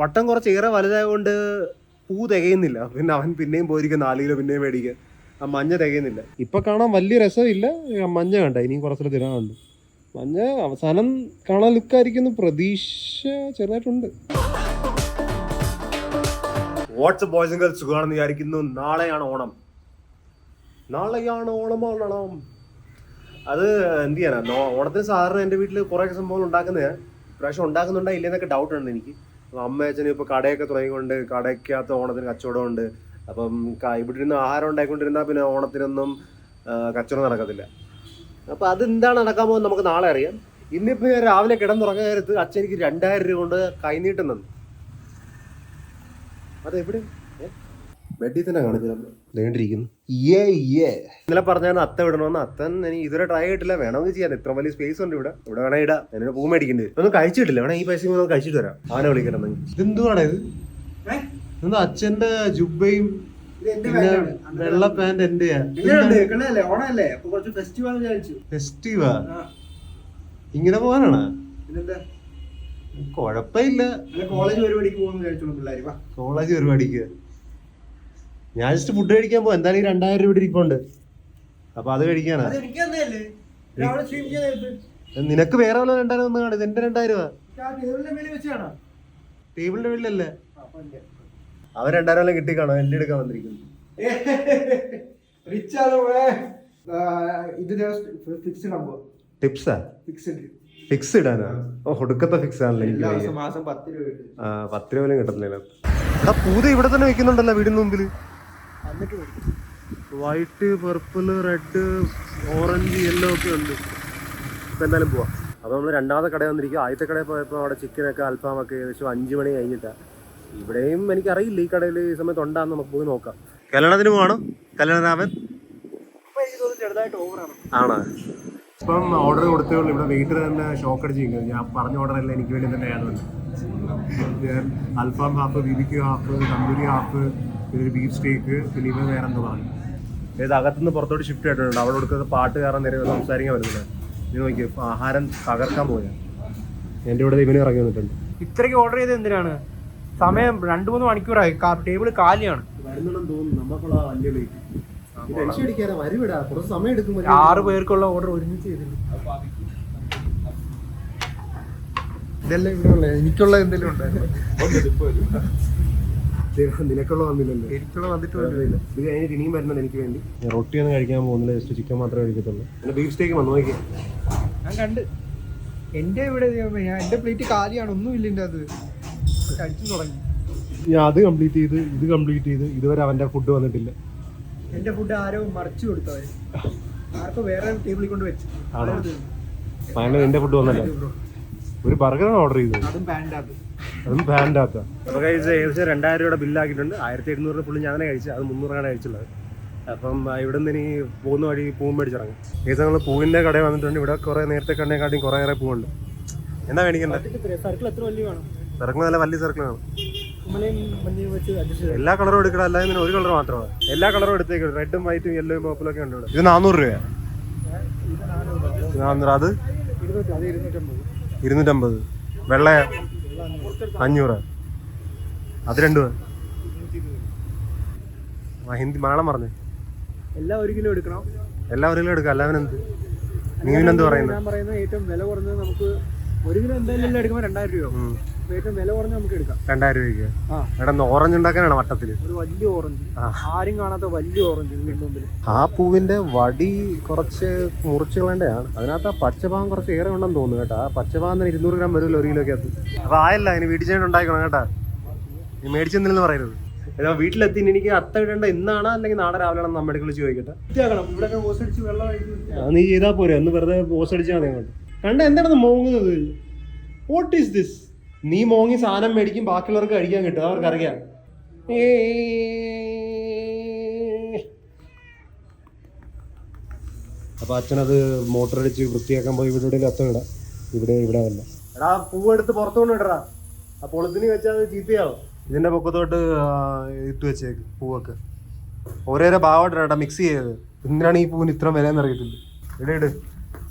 വട്ടം കുറച്ച് ഏറെ വലുതായതുകൊണ്ട് പൂ തികയുന്നില്ല. പിന്നെ അവൻ പിന്നെയും പോയിരിക്കും നാലിലോ കിലോ പിന്നെയും മേടിക്കുക ആ മഞ്ഞ തികയുന്നില്ല. ഇപ്പൊ കാണാൻ വലിയ രസമില്ല. ആ മഞ്ഞ കണ്ട ഇനിയും കുറച്ചുകൂടെ തിരാനുണ്ട്. മഞ്ഞ അവസാനം കാണാൻ ലുക്കായിരിക്കുന്നു. പ്രതീക്ഷ ചെറുതായിട്ടുണ്ട്. വാട്സ് ബോയ്സ് ഗേൾസ് സുഖമാണെന്ന് വിചാരിക്കുന്നു. നാളെയാണ് ഓണം. നാളെയാണ് ഓണമാണണം അത് എന്ത് ചെയ്യാനാ? ഓണത്തിന് സാധാരണ എന്റെ വീട്ടിൽ കുറേ സംഭവങ്ങൾ ഉണ്ടാക്കുന്നതാണ് പ്രാവശ്യം ഉണ്ടാക്കുന്നുണ്ടോ ഇല്ലെന്നൊക്കെ ഡൗട്ട് ഉണ്ട് എനിക്ക്. അമ്മ അച്ഛനും ഇപ്പോൾ കടയൊക്കെ തുടങ്ങിക്കൊണ്ട് കടയ്ക്കകത്ത് ഓണത്തിന് കച്ചവടമുണ്ട്. അപ്പം ഇവിടെ ഇരുന്ന് ആഹാരം ഉണ്ടായിക്കൊണ്ടിരുന്നാൽ പിന്നെ ഓണത്തിനൊന്നും കച്ചവടം നടക്കത്തില്ല. അപ്പോൾ അതെന്താണ് നടക്കാൻ പോകുന്നത് നമുക്ക് നാളെ അറിയാം. ഇന്നിപ്പോൾ ഞാൻ രാവിലെ കിടന്നുറങ്ങാൻ നേരത്ത് അച്ഛൻ എനിക്ക് രണ്ടായിരം രൂപ കൊണ്ട് കൈനീട്ടം തന്നു. അതെവിടെ? ബെഡിൽ തന്നെ കാണിച്ചില്ല വേണ്ടിയിരിക്കുന്നു ഏ ഏ ഇന്നലെ പറഞ്ഞാൽ അത്ത വിടണമെന്ന് അത്തൻ ഇനി ഇതുവരെ ട്രൈ ആയിട്ടില്ല വേണമെങ്കിൽ ചെയ്യാൻ ഇത്ര വലിയ സ്പേസ് ഉണ്ട് ഇവിടെ. ഇവിടെ വേണേ ഇടാം. എന്നോട് പൂ മേടിക്കേണ്ടി. വരും ഒന്നും കഴിച്ചിട്ടില്ല. വേണേ ഈ പൈസ ഒന്ന് കഴിച്ചിട്ട് വരാം. ആന വിളിക്കണം ഇതെന്തുവാണ് ഇത്? എന്താ അച്ഛന്റെ ജുബയും പിന്നെ വെള്ള പാന്റ് എന്റെയാ? വിചാരിച്ചു. ഫെസ്റ്റീവാ ഇങ്ങനെ പോകാനാണ്? കൊഴപ്പില്ല കോളേജ് പരിപാടിക്ക് പോകുന്ന കോളേജ് പരിപാടിക്ക് ഞാൻ ജസ്റ്റ് ഫുഡ് കഴിക്കാൻ പോകും എന്തായാലും ഈ രണ്ടായിരം രൂപ ഇവിടെ ഇരിപ്പുണ്ട്. അപ്പൊ അത് കഴിക്കാനാ? നിനക്ക് വേറെ വല്ല രണ്ടായിരം ഒന്നും കാണും. എന്റെ രണ്ടായിരം ടേബിളിന്റെ വീട്ടിലല്ലേ. അവൻ രണ്ടായിരം വല്ല കിട്ടി കാണോ. എന്റെ എടുക്കാൻ വന്നിരിക്കുന്നു. ടിപ്സാ ഫിക്സ് ഇടാനാ? ഓ ഒടുക്കത്തെ ഫിക്സ് ആണല്ലോ എനിക്ക് പത്ത് രൂപ പോലും കിട്ടുന്നില്ല പൂത ഇവിടെ തന്നെ വെക്കുന്നുണ്ടല്ലോ വീടിന് മുമ്പിൽ. എന്നിട്ട് മേടിക്കും. White purple red orange yellow ഒക്കെ ഉണ്ട്. ഇപ്പം എന്തായാലും പോവാം. അപ്പോൾ നമ്മൾ രണ്ടാമത്തെ കടയിൽ വന്നിരിക്കും. ആദ്യത്തെ കടയിൽ പോയപ്പോൾ അവിടെ ചിക്കനൊക്കെ അൽഫാമൊക്കെ ഏകദേശം അഞ്ച് മണി കഴിഞ്ഞിട്ടാണ് ഇവിടെയും എനിക്കറിയില്ല ഈ കടയിൽ ഈ സമയത്ത് ഉണ്ടാന്ന് നമുക്ക് പോയി നോക്കാം. കല്യാണത്തിന് പോകണം കല്യാണരാമൻ? ആണോ. ഇപ്പം ഓർഡർ കൊടുത്തേ ഉള്ളൂ. ഇവിടെ വീട്ടിൽ തന്നെ ഷോക്ക് അടിച്ചിരിക്കുന്നത് ഞാൻ പറഞ്ഞ ഓർഡർ എല്ലാം എനിക്ക് വേണ്ടി തന്നെ ആയതുകൊണ്ട് ഞാൻ അൽഫാം half BBQ half tandoori half പിന്നെ ഒരു ബീഫ് സ്റ്റേക്ക് പിന്നെ ഇവ വേറെ എന്തോ പറഞ്ഞു. ഇത് അകത്തുനിന്ന് പുറത്തോട്ട് ഷിഫ്റ്റ് ആയിട്ടുണ്ട്. അവിടെ കൊടുക്കുന്ന പാട്ട് കയറാൻ നേരെ സംസാരിക്കാൻ വരുന്നത് നീ നോക്കി ആഹാരം തകർക്കാൻ പോയാ എന്റെ ഇവിടെ ഇവന് ഇറങ്ങി വന്നിട്ടുണ്ട്. ഇത്രയ്ക്ക് ഓർഡർ ചെയ്ത് എന്തിനാണ്? സമയം രണ്ടു മൂന്ന് മണിക്കൂറായി. ടേബിൾ കാലിയാണ്. വരുന്നുണ്ടെന്ന് തോന്നുന്നു. നമുക്കുള്ള വലിയ വെയിറ്റ് ടെൻഷൻ അടിക്കാതെ വരുവിടാ. കുറച്ച് സമയം എടുക്കും. ആറ് പേർക്കുള്ള ഓർഡർ ഒരുമിച്ച് ചെയ്തിട്ടുണ്ട്. ഇതെല്ലാം ഇവിടെ ഉള്ള എനിക്കുള്ള എന്തെങ്കിലും ഉണ്ടായിരുന്നു. നിനക്കുള്ള വന്നില്ലല്ലോ. എനിക്കുള്ള വന്നിട്ട് ഇത് കഴിഞ്ഞിട്ട് ഇനിയും വരുന്നത് എനിക്ക് വേണ്ടി. റൊട്ടി ഒന്നും കഴിക്കാൻ പോകുന്നില്ല ജസ്റ്റ് ചിക്കൻ മാത്രമേ കഴിക്കത്തുള്ളൂ. പിന്നെ ബീഫ് സ്റ്റേക്ക് വന്നു നോക്കി ഞാൻ കണ്ട്. എന്റെ ഇവിടെ എന്റെ പ്ലേറ്റ് കാലിയാണ് ഒന്നുമില്ല എന്റെ അത് കഴിച്ചു തുടങ്ങി. ഞാൻ അത് കംപ്ലീറ്റ് ചെയ്ത് ഇത് കംപ്ലീറ്റ് ചെയ്ത് ഇതുവരെ അവന്റെ ഫുഡ് വന്നിട്ടില്ല. എന്റെ ഫുഡ് ആരോ മറിച്ചു കൊടുത്തവര്. ആർക്കോ വേറെ ടേബിളിൽ കൊണ്ട് വെച്ചു. ആണോ? നിന്റെ ഫുഡ് വന്നല്ലോ. ഒരു ബർഗറാണ് ഓർഡർ ചെയ്തത്. അതും പാന്റെ അകത്ത അപ്പോൾ കഴിച്ച് ഏകദേശം രണ്ടായിരം രൂപയുടെ ബില്ലാക്കിയിട്ടുണ്ട് ആയിരത്തി എഴുന്നൂറ് ഫുള്ള് ഞാൻ തന്നെ കഴിച്ചു അത് മുന്നൂറാണ് കഴിച്ചുള്ളത് അപ്പം ആ, ഇവിടെ നിന്ന് ഇനി പോകുന്ന വഴി പൂവും മേടിച്ചിറങ്ങും. ഏകദേശം നമ്മൾ പൂവിന്റെ കടയിൽ വന്നിട്ടുണ്ട്. ഇവിടെ കുറേ നേരത്തെ കണ്ണേക്കാട്ടിയും കുറേ ഏറെ പൂവുണ്ട്. എന്താ മേടിക്കണ്ടേ? സർക്കിൾ എത്ര വലിയ വേണം? സർക്കിൾ നല്ല വലിയ അഡ്ജസ്റ്റ് എല്ലാ കളറും എടുക്കണം അല്ലാതെ ഇതിന് ഒരു കളർ മാത്രമാണ്. എല്ലാ കളറും എടുത്തേക്കും റെഡും വൈറ്റും യെല്ലോയും പർപ്പിളും ഒക്കെ ഉണ്ട് ഇവിടെ. ഇത് നാനൂറ് രൂപയാണ് നാനൂറ് അത്? ഇരുന്നൂറ്റി അത് ഇരുന്നൂറ്റമ്പത്. വെള്ളയ അഞ്ഞൂറ്. അത് രണ്ടു ഹിന്ദി മലയാളം പറഞ്ഞു. എല്ലാ ഒരു കിലോ എടുക്കണം. എല്ലാ ഒരു കിലോ എടുക്കാം. അല്ലാതെ എന്ത് നീ പറയുന്നത് ഞാൻ പറയുന്നത് ഏറ്റവും വില കുറഞ്ഞത് നമുക്ക് ഒരു കിലോ എന്തായാലും എടുക്കുമ്പോൾ രണ്ടായിരം രൂപ ഉം. അപ്പൊ ഏറ്റവും വില കുറഞ്ഞത് നമുക്ക് എടുക്കാം. രണ്ടായിരം രൂപയ്ക്ക്? എടാ ഓറഞ്ച് ഉണ്ടാക്കാനാണ് വട്ടത്തിൽ? ഒരു വലിയ ഓറഞ്ച് ആരും കാണാത്ത വലിയ ഓറഞ്ച് മുമ്പിൽ ആ പൂവിന്റെ വടി കുറച്ച് മുറിച്ച് കളേണ്ടതാണ് അതിനകത്ത് ആ പച്ചഭാഗം കുറച്ച് ഏറെ ഉണ്ടെന്ന് തോന്നുന്നു കേട്ടോ. ആ പച്ചഭാഗം തന്നെ ഇരുന്നൂറ് ഗ്രാം വരുമല്ലോ ഒരു കിലോയ്ക്ക് അത്. അപ്പൊ ആയല്ല അതിന് വീട്ടിൽ ചേട്ടൻ ഉണ്ടാക്കണം കേട്ടാ. നീ മേടിച്ചെന്നില്ലെന്ന് പറയരുത്? ഏതാ വീട്ടിലെത്തി എനിക്ക് അത്ത ഇടേണ്ട ഇന്നാണ് അല്ലെങ്കിൽ നാളെ രാവിലെ ആണെന്ന് അമ്മയുടെ ചോദിക്കട്ടെ. നീ ചെയ്താ പോരെ. ഒന്ന് വെറുതെ പോസ് അടിച്ചാൽ മതി അങ്ങോട്ട്. കണ്ട എന്താണെന്ന് മോങ്ങുന്നത്? വാട്ട് ഈസ് ദിസ് നീ മോങ്ങി സാധനം മേടിക്കും ബാക്കിയുള്ളവർക്ക് കഴിക്കാൻ കിട്ടും. അവർക്ക് അറിയാം അപ്പൊ അച്ഛനത് മോട്ടർ അടിച്ച് വൃത്തിയാക്കാൻ പോയി ഇവിടെ ഇവിടെ അത്തം ഇടാം. ഇവിടെ ഇവിടെ അല്ല എടാ പൂവെടുത്ത് പുറത്തുകൊണ്ട് ഇടടാ. ആ പൊളത്തിന് വെച്ചാൽ അത് ചീത്തയാവും. ഇതിന്റെ പൊക്കത്തോട്ട് ഇട്ട് വെച്ചേക്ക് പൂവൊക്കെ. ഓരോരോ ഭാവം ഇടാ മിക്സ് ചെയ്ത് എന്തിനാണ് ഈ പൂവിന് ഇത്ര വില എന്നറിയത്തില്ല ഇട ഇട്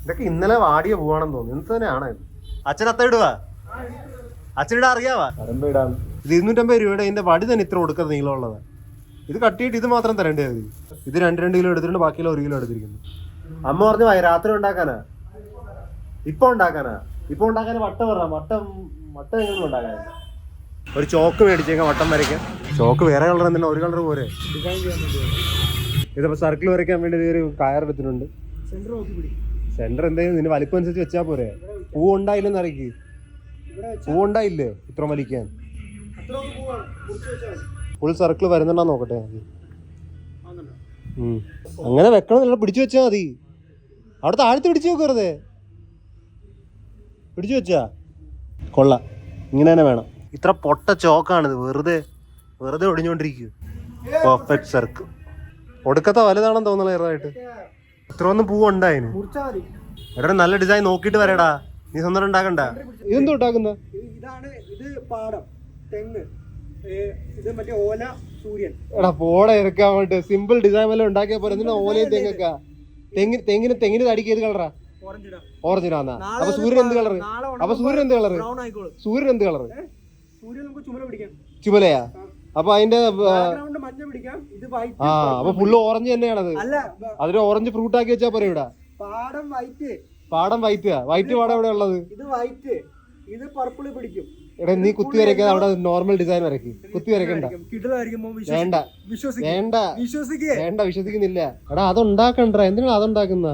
ഇതൊക്കെ ഇന്നലെ വാടിയ പോവാണെന്ന് തോന്നുന്നു. ഇന്ന് തന്നെയാണ് ഇത് അച്ഛൻ അത്ത ഇടുവാ? അച്ഛനിടാ അറിയാവാ? ഇത് ഇരുന്നൂറ്റമ്പത് രൂപയുടെ ഇതിന്റെ വടി തന്നെ ഇത്ര കൊടുക്കുന്നത് നീളമുള്ളത്. ഇത് കട്ടിയിട്ട് ഇത് മാത്രം തരേണ്ടത് മതി. ഇത് രണ്ട് രണ്ട് കിലോ എടുത്തിട്ടുണ്ട് ബാക്കിയുള്ള ഒരു കിലോ എടുത്തിരിക്കുന്നു. അമ്മ പറഞ്ഞു "വൈ, രാത്രി ഉണ്ടാക്കാനാ? ഇപ്പൊ ഉണ്ടാക്കാനാ? ഇപ്പൊ ഉണ്ടാക്കാൻ വട്ടം പറഞ്ഞ വട്ടം വട്ടം എങ്ങനെ ഉണ്ടാക്കാൻ ഒരു ചോക്ക് മേടിച്ചേക്കാം വട്ടം വരയ്ക്കാൻ ചോക്ക് വേറെ കളർ എന്തിനാ ഒരു കളർ പോരെ. ഇതിപ്പോ സർക്കിൾ വരയ്ക്കാൻ വേണ്ടി ഒരു കയറെടുത്തിട്ടുണ്ട് സെന്റർ നോക്കി പിടി. സെന്റർ എന്തെങ്കിലും നിന്റെ വലിപ്പം അനുസരിച്ച് വെച്ചാ പോരെ. പൂ ഉണ്ടായില്ലെന്ന് അറിയിക്ക്. പൂ ഉണ്ടായില്ലേ? ഇത്ര വലിക്കാൻ. ഫുൾ സർക്കിൾ വരുന്നുണ്ടോ നോക്കട്ടെ. അങ്ങനെ വെക്കണമെന്നില്ല പിടിച്ചു വെച്ചാ മതി. അവിടെ താഴ്ത്തി പിടിച്ചു വെക്കരുത് പിടിച്ചു വെച്ചാ. കൊള്ള. ഇങ്ങനെ തന്നെ വേണം. ഇത്ര പൊട്ട ചോക്കാണിത് വെറുതെ വെറുതെ ഒടിഞ്ഞോണ്ടിരിക്കും പെർഫെക്റ്റ് സർക്കിൾ ഒടുക്കത്തെ വലുതാണെന്ന് തോന്നുന്നു ചെറുതായിട്ട്. ഇത്ര ഒന്നും പൂ ഉണ്ടായിന് എടാ നല്ല ഡിസൈൻ നോക്കിട്ട് വരടാ. നീ സ്വന്തം ഉണ്ടാക്കണ്ട ഇതെന്തോ ഉണ്ടാക്കുന്ന? ഇതാണ് ഇത് പാടം തെങ്ങ്. ഇത് മറ്റേ ഓല സൂര്യൻ. എടാ പോടെ ഇറക്കാൻ വേണ്ടി സിമ്പിൾ ഡിസൈൻ വല്ലതും ഉണ്ടാക്കിയ പോലെ എന്തിനാ ഓലയും തെങ്ങൊക്കെ? തെങ്ങിന് തെങ്ങിന് തെങ്ങിന് തടിക്ക് ഏത് കളറാ? ഓറഞ്ച് ഇടാന്നാ അപ്പൊ സൂര്യൻ എന്ത് കളറ്? അപ്പൊ സൂര്യൻ എന്ത് കളറ്? സൂര്യൻ എന്ത് കളറ്? സൂര്യൻ നമുക്ക് ചുമല പിടിക്കാം. ചുമലയാ? അപ്പൊ അതിന്റെ ആ, അപ്പൊ ഫുള്ള് ഓറഞ്ച് തന്നെയാണത് അതിന് ഓറഞ്ച് ഫ്രൂട്ട് ആക്കി വെച്ചാ പോരെ ഇവിടെ. പാടം വൈറ്റ് പാടം വൈറ്റ് വൈറ്റ് പാടം എവിടെ ഉള്ളത്. ഇത് വൈറ്റ് ഇത് പർപ്പിൾ പിടിക്കും. എടാ നീ കുത്തി വരയ്ക്കാതെ അവിടെ നോർമൽ ഡിസൈൻ വരയ്ക്ക്. കുത്തി കിടലായിരിക്കും വേണ്ട. വേണ്ട. വേണ്ട വിശ്വസിക്കുന്നില്ല. എടാ അതുണ്ടാക്കണ്ട എന്തിനാ അതുണ്ടാക്കുന്ന?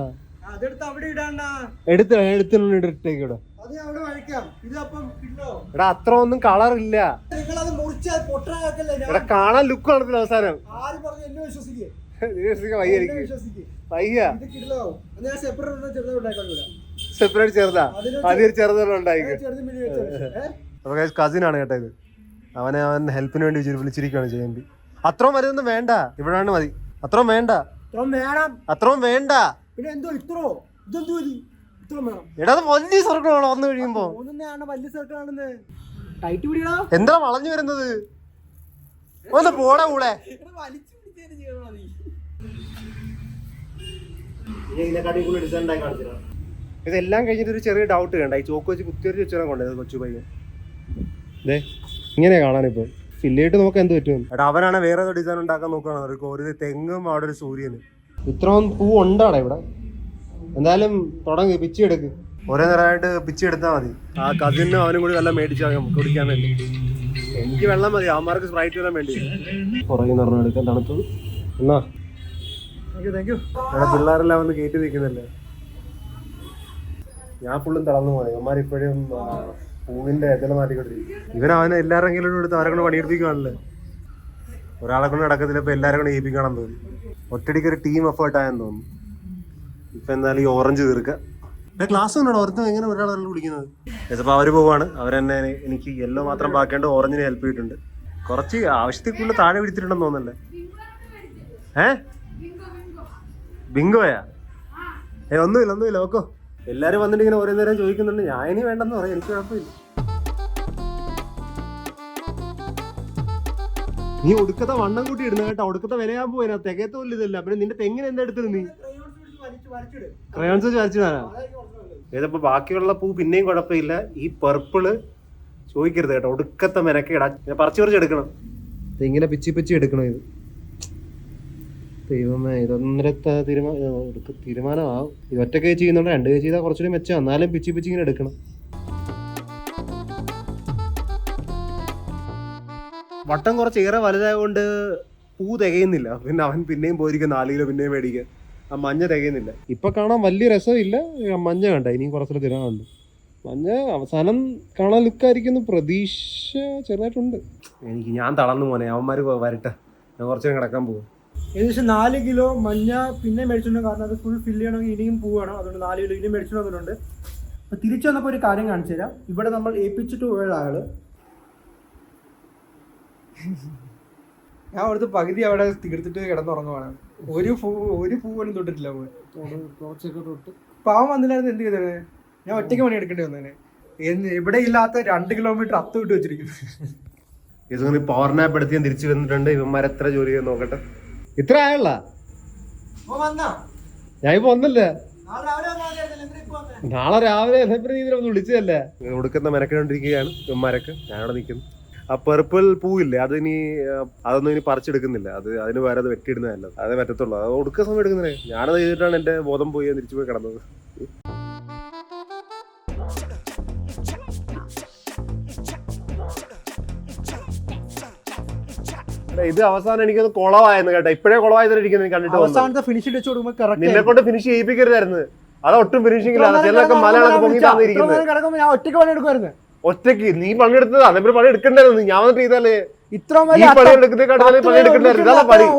എടുത്ത് ഇവിടെ വഴക്കാം ഇത് അപ്പം എടാ അത്ര ഒന്നും കളർ ഇല്ല എടാ കാണാൻ ലുക്ക് കാണത്തില്ല അവസാനം. സെപ്പറേറ്റ് ചെറുതാ ആദ്യം ചെറുതെല്ലാം ഉണ്ടായിക്ക്. അപ്പൊ കസിൻ ആണ് കേട്ടോ ഇത്. അവനെ അവൻ ഹെൽപ്പിന് വേണ്ടി വിളിച്ച് വിളിച്ചിരിക്കുകയാണ് ചെയ്യേണ്ടി അത്രയും വരെ ഒന്നും വേണ്ട. ഇവിടെയാണ് മതി. അത്രയും വേണ്ട. അത്രയും വേണ്ട. പിന്നെ എന്തോ ഇത്രോ? ഇതെന്തോ ഇത്? ഇത്ര വേണം എടാ അത് വലിയ സർക്കിളാണ് വന്നു കഴിയുമ്പോ. മൂന്നെണ്ണയാണ് വലിയ സർക്കിൾ ആണെന്ന് ടൈറ്റ് പിടിയടാ. എന്താ വളഞ്ഞു വരുന്നത്? ഒന്ന് പോടാ കൂടെ വലിച്ചു പിടിച്ചതിന് ചെയ്യണം മതി ഇതെല്ലാം കഴിഞ്ഞിട്ട് ഒരു ചെറിയ ഡൗട്ട് വേണ്ട ഈ ചോക്ക് വെച്ച് കുത്തിയൊരു വെച്ചാൽ കൊണ്ടത് കൊച്ചു പയ്യൻ? ദേ ഇങ്ങനെ കാണാനിപ്പോ ഫില്ലായിട്ട് നോക്കാൻ എന്ത് പറ്റും? എടാ അവനാണ് വേറെ ഡിസൈൻ ഉണ്ടാക്കാൻ നോക്കുകയാണ് ഒരു ഒരു തെങ്ങും അവിടെ ഒരു സൂര്യന്. ഇത്രയും പൂ ഉണ്ടാടാ ഇവിടെ? എന്തായാലും തുടങ്ങി പിച്ചി എടുക്ക്. ഒരേ നേരമായിട്ട് പിച്ചി എടുത്താൽ മതി. ആ കസിനും അവനും കൂടി വെള്ളം മേടിച്ചാൽ കുടിക്കാൻ വേണ്ടി. എനിക്ക് വെള്ളം മതി അവന്മാർക്ക് സ്പ്രൈറ്റ് വെള്ളം വേണ്ടി. പുറകെ നിറഞ്ഞു എടുക്കാൻ തണുത്തത് എന്നാ? താങ്ക് യു പിള്ളേരെല്ലാം വന്ന് കയറ്റി നിൽക്കുന്നില്ലേ? ഞാൻ ഫുള്ളും തളർന്നു പോയി. അവന്മാർ ഇപ്പോഴും പൂവിന്റെ ഇതെല്ലാം മാറ്റിക്കൊണ്ടിരിക്കും ഇവൻ അവനെ എല്ലാവരും കയ്യിലും എടുത്ത് അവരെ കൊണ്ട് പണിയെടുപ്പിക്കുവാണല്ലേ? ഒരാളെ കൊണ്ട് നടക്കത്തില്ല ഇപ്പൊ എല്ലാവരും കൊണ്ട് ഏൽപ്പിക്കണം തോന്നി ഒറ്റടിക്ക് ഒരു ടീം എഫേർട്ട് ആയെന്ന് തോന്നുന്നു. ഇപ്പൊ എന്തായാലും ഈ ഓറഞ്ച് തീർക്കുക ക്ലാസ് ഉണ്ടോ? ഓർത്ത് എങ്ങനെ ഒരാളെ വിളിക്കുന്നത് ഇതിപ്പോ അവർ പോവാണ്. അവരെന്നെ എനിക്ക് യെല്ലോ മാത്രം ബാക്കിയുണ്ട് ഓറഞ്ചിന് ഹെൽപ്പ് ചെയ്തിട്ടുണ്ട്. കുറച്ച് ആവശ്യത്തിൽ കൂടുതൽ താഴെ പിടിച്ചിട്ടുണ്ടെന്ന് തോന്നല്ലേ ഏ? ബിങ്കോയാ? ഏ ഒന്നുമില്ല ഒന്നുമില്ല ഓക്കോ എല്ലാരും വന്നിട്ട് ഇങ്ങനെ ഓരോ നേരം ചോദിക്കുന്നുണ്ട്. ഞാൻ ഇനി വേണ്ടെന്ന് പറയാം എനിക്ക് കുഴപ്പമില്ല. നീ ഒടുക്കത്തെ വണ്ണം കൂട്ടി ഇടുന്ന കേട്ടോ ഒടുക്കത്തെ വിലയാൻ പോയിനാ തികയത്തോല്ല ഇതല്ല പിന്നെ നിന്റെ തെങ്ങിന് എന്താ എടുത്തത് നീ ക്രയോൺസ് വെച്ച് വരച്ചിടാനാ ഏതപ്പോ ബാക്കിയുള്ള പൂ പിന്നെയും കുഴപ്പമില്ല ഈ പർപ്പിൾ ചോദിക്കരുത് കേട്ടോ ഒടുക്കത്തെ മെനക്കേടാ പറിച്ചു പറിച്ച് എടുക്കണം ഇങ്ങനെ പിച്ചി പിച്ചി എടുക്കണം ഇത് ദൈവമേ ഇതൊന്നരത്തെ തീരുമാനം തീരുമാനമാവും ഇത് ഒറ്റ കൈ ചെയ്യുന്നുണ്ട് രണ്ട് കേ ചെയ്താൽ കുറച്ചുകൂടി മെച്ചം എന്നാലും പിച്ചി പിച്ചി ഇങ്ങനെ എടുക്കണം വട്ടം കുറച്ച് ഏറെ വലുതായതുകൊണ്ട് പൂ തികയുന്നില്ല. പിന്നെ അവൻ പിന്നെയും പോയിരിക്കും നാല് കിലോ പിന്നെയും മേടിക്കുക ആ മഞ്ഞ തികയുന്നില്ല. ഇപ്പൊ കാണാൻ വലിയ രസമില്ല. ആ മഞ്ഞ കണ്ട ഇനിയും കുറച്ചുകൂടെ തിരാനുണ്ട്. മഞ്ഞ അവസാനം കാണാൻ ലുക്കായിരിക്കുന്നു. പ്രതീക്ഷ ചെറുതായിട്ടുണ്ട്. എനിക്ക് ഞാൻ തളർന്നു പോനെ അവന്മാര് വരട്ടെ. ഞാൻ കുറച്ചു കിടക്കാൻ പോകും ഏകദേശം നാല് കിലോ മഞ്ഞ പിന്നെ മേടിച്ചിട്ടുണ്ട്. കാരണം അത് ഫുൾ ഫില്ല് ചെയ്യണമെങ്കിൽ ഇനിയും പോവുകയാണ് അതുകൊണ്ട് നാല് കിലോ ഇനിയും മേടിച്ചിട്ടുണ്ട് അപ്പൊ അപ്പോൾ തിരിച്ചു വന്നപ്പോൾ ഒരു കാര്യം കാണിച്ചു തരാം ഇവിടെ നമ്മൾ ഏൽപ്പിച്ചിട്ട് പോയ ആൾ ഞാൻ അവിടുത്തെ പകുതി അവിടെ തീർത്തിട്ട് കിടന്നുറങ്ങുവാണ്. ഒരു പൂ ഒരു പൂ പോലും തൊട്ടിട്ടില്ല പാവം വന്നില്ലായിരുന്നു എന്ത് ചെയ്തത്? ഞാൻ ഒറ്റയ്ക്ക് മണി എടുക്കേണ്ടി വന്നേ എന്ന് ഇവിടെ ഇല്ലാത്ത രണ്ട് കിലോമീറ്റർ അത്ത് വിട്ട് വെച്ചിരിക്കുന്നു. പവർ നാപ്പ് എടുത്ത് ഞാൻ തിരിച്ചു വന്നിട്ടുണ്ട്. ഇവന്മാർ എത്ര ജോലി ചെയ്യാൻ നോക്കട്ടെ. ഇത്ര ആയുള്ള ഞാൻ ഇപ്പൊ ഒന്നല്ലേ നാളെ രാവിലെ വന്നാൽ മതിയായിരുന്നല്ലോ, എന്തിനാ ഇപ്പൊ വന്നേ? നാളെ രാവിലെ എന്നപ്പോ നീ ഇതിലൊന്ന് വിളിച്ചതല്ലേ? ഒടുക്കുന്ന മെനക്കെണ്ടോണ്ടിരിക്കുകയാണ് ഇവന്മാരൊക്കെ. ഞാനവിടെ നിൽക്കുന്നു ആ പെർപ്പിൾ പൂവില്ലേ അത് ഇനി അതൊന്നും ഇനി പറിച്ചെടുക്കുന്നില്ല. അത് അതിന് വേറെ അത് വെട്ടിയിടുന്നതല്ല അതേ പറ്റത്തുള്ളൂ. അത് ഒടുക്ക സമയം എടുക്കുന്നേ. ഞാനത് ചെയ്തിട്ടാണ് എന്റെ ബോധം പോയി തിരിച്ചു പോയി കിടന്നത്. ഇത് അവസാനം എനിക്കൊന്ന് കുളവായെന്ന് കേട്ടോ. ഇപ്പഴേ കുളവായതിരിക്കുന്നു കണ്ടിട്ട്. അവസാനത്തെ വെച്ച് കൊടുക്കുമ്പോൾ നിന്നെ കൊണ്ട് ഫിനിഷ് ചെയ്യിപ്പിക്കരുതായിരുന്നു. അത് ഒട്ടും ഫിനിഷിംഗ് ഇല്ല. ചിലൊക്കെ മലയാളം പൊങ്ങി തന്നിരിക്കുന്നത് ഞാൻ ഒറ്റയ്ക്ക് പണിയെടുക്കുമായിരുന്നു ഒറ്റയ്ക്ക് നീ പണിയെടുത്തത് അതേപോലെ പണി എടുക്കണ്ടായിരുന്നു ഞാൻ വന്നിട്ട് ചെയ്താലേ?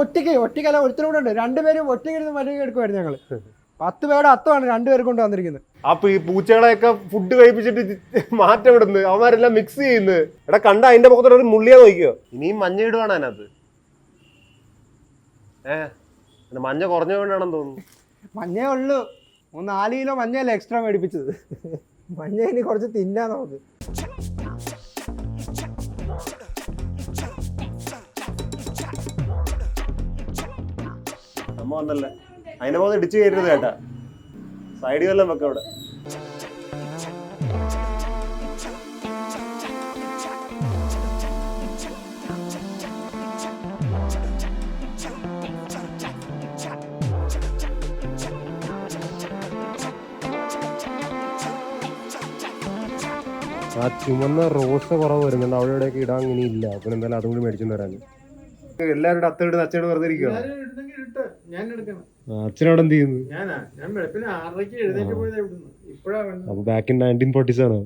ഒറ്റയ്ക്ക് ഒറ്റയ്ക്കല്ല ഒരുത്തരും കൂടെ ഉണ്ട്. രണ്ടുപേരും ഒറ്റയ്ക്ക് ഇരുന്ന് പണി എടുക്കുമായിരുന്നു ഞങ്ങൾ. പത്ത് പേരുടെ അത്തമാണ് രണ്ടുപേരും കൊണ്ട് വന്നിരിക്കുന്നത്. അപ്പൊ ഈ പൂച്ചകളെയൊക്കെ ഫുഡ് കഴിപ്പിച്ചിട്ട് മാറ്റം ഇടുന്നത് അവന്മാരെല്ലാം മിക്സ് ചെയ്യുന്നു. എടാ കണ്ട അതിന്റെ മുഖത്തോടെ ഒരു മുള്ളിയാ നോക്കിയോ ഇനിയും മഞ്ഞ ഇടുവാണ് അതിനകത്ത്. ഏഹ് മഞ്ഞ കുറഞ്ഞ വേണ്ടാണെന്ന് തോന്നുന്നു. മഞ്ഞേ ഉള്ളൂ. ഒന്ന് നാല് കിലോ മഞ്ഞയല്ലേ എക്സ്ട്രാ മേടിപ്പിച്ചത്? മഞ്ഞ ഇനി കുറച്ച് തിന്നാ നമുക്ക്. അമ്മ വന്നല്ലേ? അതിനെ പോകുന്ന ഇടിച്ചു കയറ്റരുത് കേട്ടാ. സൈഡ് വല്ലതും വെക്കാം അവിടെ. ആ ചുമന്ന റോസ് കുറവ് വരുന്നുണ്ട്. അവിടെ ഇവിടെയൊക്കെ ഇടാൻ ഇനി ഇല്ല. അപ്പൊ എന്തായാലും അതും കൂടി മേടിച്ചു തരാൻ എല്ലാവരുടെ അത്തയുടെ അച്ഛനോട് വെറുതെ ഇരിക്കുകയാണ് ഞാൻ എടുക്കണം. അച്ഛനവിടെ എന്ത് ചെയ്യുന്നു? അപ്പൊ ബാക്ക് ഇൻ നയന്റീൻ ഫോർട്ടീസ് ആണ്.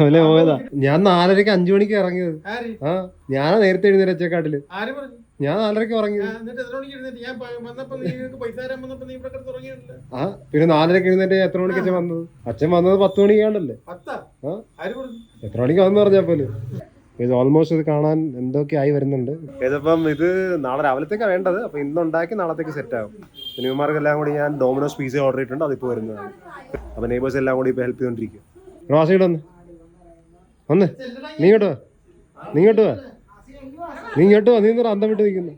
അവലെ പോയതാ? ഞാൻ നാലരക്ക് അഞ്ചു മണിക്ക് ഇറങ്ങിയത്. ആര്? ആ ഞാനാ നേരത്തെ എഴുന്നേരം ഒച്ചക്കാട്ടിൽ ആര് പറഞ്ഞു? ഞാൻ നാലരക്ക് ഇറങ്ങിയത് ആ പിന്നെ നാലരക്ക് എഴുന്നേറ്റ് എത്ര മണിക്ക് അച്ഛൻ വന്നത്? അച്ഛൻ വന്നത് പത്ത് മണിക്കാണ്ടല്ലേ? ആ? ആര് എത്ര മണിക്ക് വന്നു പറഞ്ഞാ പോലെ. ഇത് ഓൾമോസ്റ്റ് ഇത് കാണാൻ എന്തൊക്കെ ആയി വരുന്നുണ്ട്. ഇതിപ്പം ഇത് നാളെ രാവിലത്തേക്കാണ് വേണ്ടത്. അപ്പൊ ഇന്ന് ഉണ്ടാക്കി നാളത്തേക്ക് സെറ്റ് ആകും സിനിമമാർക്ക് ഇവന്മാർക്ക് എല്ലാം കൂടി ഞാൻ ഡോമിനോസ് പീസ ഓർഡർ ചെയ്തിട്ടുണ്ട് അതിപ്പോ വരുന്നതാണ്. അപ്പൊ നെയ്ബേഴ്സ് എല്ലാം കൂടി ഇപ്പൊ ഹെൽപ്പ് ചെയ്തോണ്ടിരിക്കും വാസിയുടെ ഒന്ന് വന്ന്. നീ ഇങ്ങോട്ട് നീ ഇങ്ങോട്ട് വാ. നീ ഇങ്ങോട്ട് വാ. നീ എന്താ അന്തം വിട്ട് നിൽക്കുന്നു.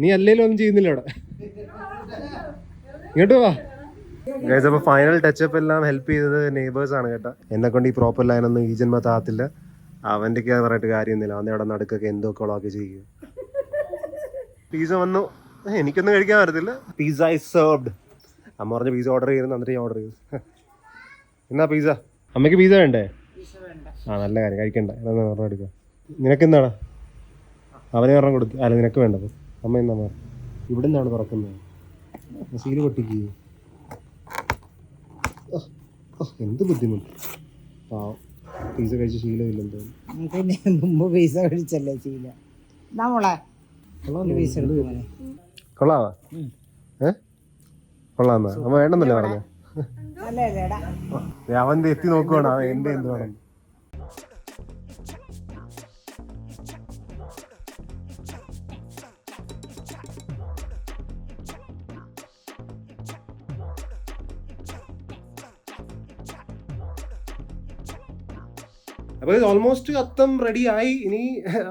നീ അല്ലേലും ഒന്നും ചെയ്യുന്നില്ല അവിടെ ഇങ്ങോട്ട് വാ. ഗൈസ് അപ്പോൾ ഫൈനൽ ടച്ചപ്പ് എല്ലാം ഹെൽപ്പ് ചെയ്തത് നെയ്ബേഴ്സ് ആണ് കേട്ടോ. എന്നെ കൊണ്ട് ഈ പ്രോപ്പർ ലൈൻ ലൈനൊന്നും ഈ ജന്മ താത്തില്ല അവന്റെ ഒക്കെ പറഞ്ഞിട്ട് കാര്യമൊന്നുമില്ല അവന്റെ അവിടെ നടുക്കൊക്കെ എന്തൊക്കെ കൊളാക്കി ചെയ്യും. പിസ്സ വന്നു. എനിക്കൊന്നും കഴിക്കാൻ പറ്റത്തില്ല. പിസ്സ ഇസ് സെർവ്ഡ് അമ്മ പറഞ്ഞ പിസ്സ ഓർഡർ ചെയ്യുന്നു എന്നിട്ട് ഞാൻ ഓർഡർ ചെയ്തു എന്നാ പിസ്സ അമ്മയ്ക്ക് പീസ വേണ്ടേ? ആ നല്ല കാര്യം. കഴിക്കണ്ട. ഒരെണ്ണം എടുക്കാം. നിനക്ക് എന്താടാ? അവനെ ഒരെണ്ണം കൊടുത്തു. അല്ല നിനക്ക് വേണ്ടത്. അമ്മ എന്നാ മാറി ഇവിടെ നിന്നാണ് തുറക്കുന്നത് സീൽ പൊട്ടിക്കുക എന്ത് ബുദ്ധിമുട്ട്? പാവം. പിസ്സ കഴിച്ച തോന്നുന്നു പിന്നെ മുമ്പ് പൈസ കഴിച്ചല്ലേ ശീല? നമ്മളെ പൈസ കൊള്ളാവാ ഏ? കൊള്ളാന്നാ അമ്മ വേണ്ടെന്നല്ലേ പറഞ്ഞേ? അവൻ എത്തി നോക്കുവാണ്. എന്റെ എന്ത് വേണം. അപ്പോൾ ഇത് ഓൾമോസ്റ്റ് അത്തം റെഡി ആയി. ഇനി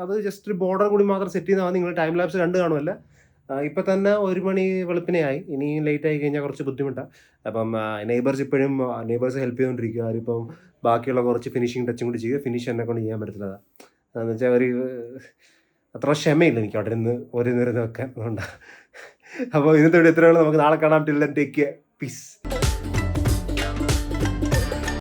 അത് ജസ്റ്റ് ബോർഡർ കൂടി മാത്രം സെറ്റ് ചെയ്താൽ നിങ്ങൾ ടൈം ലാബ്സ് കണ്ടു കാണുമല്ല? ഇപ്പം തന്നെ ഒരു മണി വെളുപ്പിനെ ആയി. ഇനി ലേറ്റ് ആയി കഴിഞ്ഞാൽ കുറച്ച് ബുദ്ധിമുട്ടാണ് അപ്പം നെയ്ബേഴ്സ് ഇപ്പോഴും നെയ്ബേഴ്സ് ഹെൽപ്പ് ചെയ്തുകൊണ്ടിരിക്കുക അവരിപ്പം ബാക്കിയുള്ള കുറച്ച് ഫിനിഷിങ് ടച്ചും കൂടി ചെയ്യുക. ഫിനിഷ് എന്നെ കൊണ്ട് ചെയ്യാൻ പറ്റത്തില്ല. എന്ന് വെച്ചാൽ ഒരു അത്ര ക്ഷമയില്ല എനിക്ക് അവിടെ നിന്ന് ഒരു നേരം വെക്കാൻ അതുകൊണ്ടാണ് അപ്പോൾ ഇന്നത്തെ ഇവിടെ എത്രയാണ് നമുക്ക് നാളെ കാണാം. ടില്ലൻ ടേക്ക് പീസ്